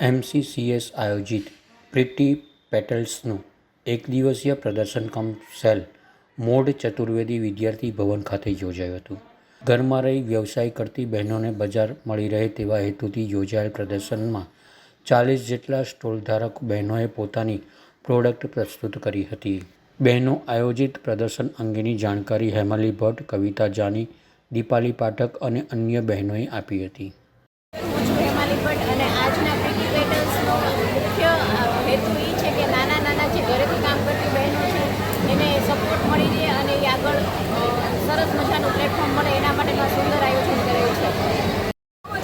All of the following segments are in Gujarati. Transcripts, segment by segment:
એમસીસીએસ આયોજિત પ્રિટી પેટલ્સનું એક દિવસીય પ્રદર્શન કમ સેલ મોડ ચતુર્વેદી વિદ્યાર્થી ભવન ખાતે યોજાયું હતું. ઘરમાં રહી વ્યવસાય કરતી બહેનોને બજાર મળી રહે તેવા હેતુથી યોજાયેલ પ્રદર્શનમાં ચાલીસ જેટલા સ્ટોલ ધારક બહેનોએ પોતાની પ્રોડક્ટ પ્રસ્તુત કરી હતી. બહેનો આયોજિત પ્રદર્શન અંગેની જાણકારી હેમાલી ભટ્ટ, કવિતા જાની, દીપાલી પાઠક અને અન્ય બહેનોએ આપી હતી હું છું હેમાલી ભટ્ટ અને આજના પ્રીતિ પેટર્સનો મુખ્ય અ, હેતુ એ છે કે નાના નાના જે ઘરેથી કામ કરતી બહેનો છે એને સપોર્ટ મળી રહે અને એ આગળ અ, સરસ મજાનું પ્લેટફોર્મ મળે, એના માટેનું સુંદર આયોજન કરેલ છે.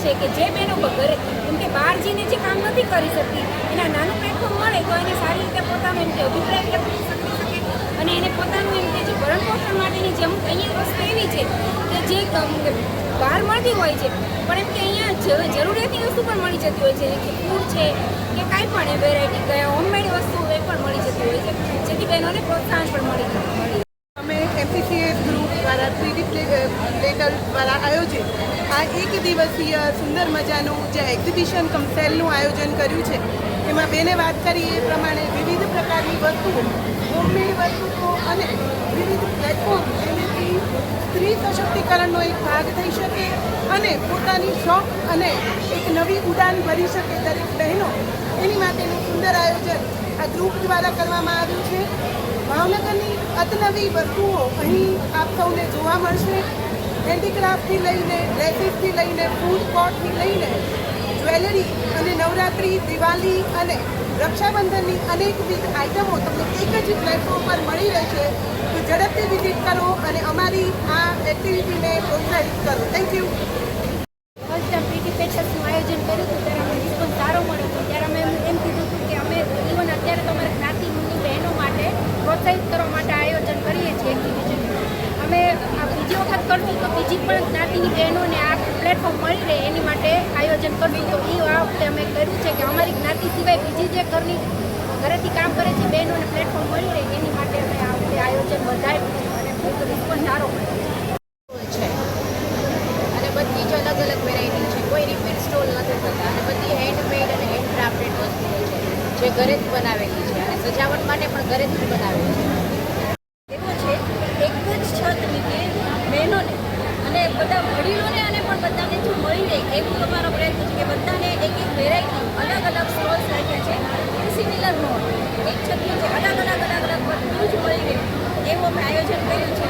છે કે જે બહેનો ઘરે કેમ કે બહાર જઈને જે કામ નથી કરી શકતી, એના નાનું પ્લેટફોર્મ મળે તો એને સારી રીતે પોતાનો એમ કે અભિપ્રાય વ્યક્ત કરી શકે અને એને પોતાનું એમ કે જે ભરણ પોષણ માટેની જે અમુક અહીંયા વસ્તુ એવી છે કે જે બહાર મળતી હોય છે, પણ એમ કે અહીંયા જરૂરિયાતની વસ્તુ પણ મળી જતી હોય છે કે ફૂડ છે, કે કાંઈ પણ એ વેરાયટી કયા હોમમેડ વસ્તુ એ પણ મળી જતી હોય છે, જેથી બહેનોને પ્રોત્સાહન પણ મળી મળી અમે એમપીસીએસ ગ્રુપ દ્વારા થ્રીડી પ્લેટર દ્વારા આયોજિત આ એક દિવસીય સુંદર મજાનું જે એક્ઝિબિશન કમ આયોજન કર્યું છે, એમાં બેને વાત કરી એ પ્રમાણે વિવિધ પ્રકારની વસ્તુઓ હોમમેડ વસ્તુઓ અને વિવિધ પ્લેટફોર્મ એનાથી સ્ત્રી સશક્તિકરણનો એક ભાગ થઈ શકે અને પોતાની શોખ અને એક નવી ઉડાન ભરી શકે દરેક બહેનો. એની માટેનું સુંદર આયોજન આ ગ્રુપ દ્વારા કરવામાં આવ્યું છે. ભાવનગરની અતનવી વસ્તુઓ અહીં આપ સૌને જોવા મળશે. હેન્ડીક્રાફ્ટથી લઈને ડ્રેસીસથી લઈને ફૂડ કોર્ટથી લઈને જ્વેલરી અને નવરાત્રિ, દિવાળી અને રક્ષાબંધનની અનેકવિધ આઇટમો તમને એક જ પ્લેટફોર્મ પર મળી રહેશે. તો ઝડપથી વિઝિટ કરો અને અમારી આ એક્ટિવિટીને પ્રોત્સાહિત કરો thank you first time PT પેચર્સનું આયોજન કર્યું હતું ત્યારે અમને રિસ્પોન્સ સારો મળ્યો હતો ત્યારે અમે એમ એમ કીધું હતું કે અમે ઇવન અત્યારે તો અમારા જ્ઞાતિની બહેનો માટે પ્રોત્સાહિત કરવા માટે આયોજન કરીએ છીએ એક્ઝિબિશન અમે આ બીજી વખત કરશું તો બીજી પણ જ્ઞાતિની બહેનોને આ પ્લેટફોર્મ મળી રહે એની માટે આયોજન કરશું. તો એ વખતે અમે કર્યું છે કે અમારી જ્ઞાતિ સિવાય બીજી જે ઘરની, ઘરેથી કામ કરે છે, બહેનોને પ્લેટફોર્મ મળી રહે એની માટે અમે આ વખતે આયોજન વધાર્યું છે અને ખૂબ રિસ્પોન્સ સારો છે અને બધી જ અલગ અલગ વેરાયટી છે. કોઈ રિપીટ સ્ટોલ નથી થતા. અને બધી હેન્ડમેડ અને હેન્ડ ક્રાફ્ટેડ વસ્તુઓ જે ઘરેથી બનાવેલી છે અને સજાવટ માટે પણ ઘરેથી જ બનાવેલી છે એવો છે કે એક જ છત નીચે બહેનોને અને બધા વડીલોને અને પણ બધાને જો મળી રહે એવું અમારો પ્રયત્ન છે કે બધાને એક એક વેરાયટી અલગ અલગ સ્ટોલ્સ રાખ્યા છે. સિમિલર નો એક છત છે, અલગ અલગ અલગ અલગ બધું જ મળી ગયું. એવું અમે આયોજન કર્યું છે.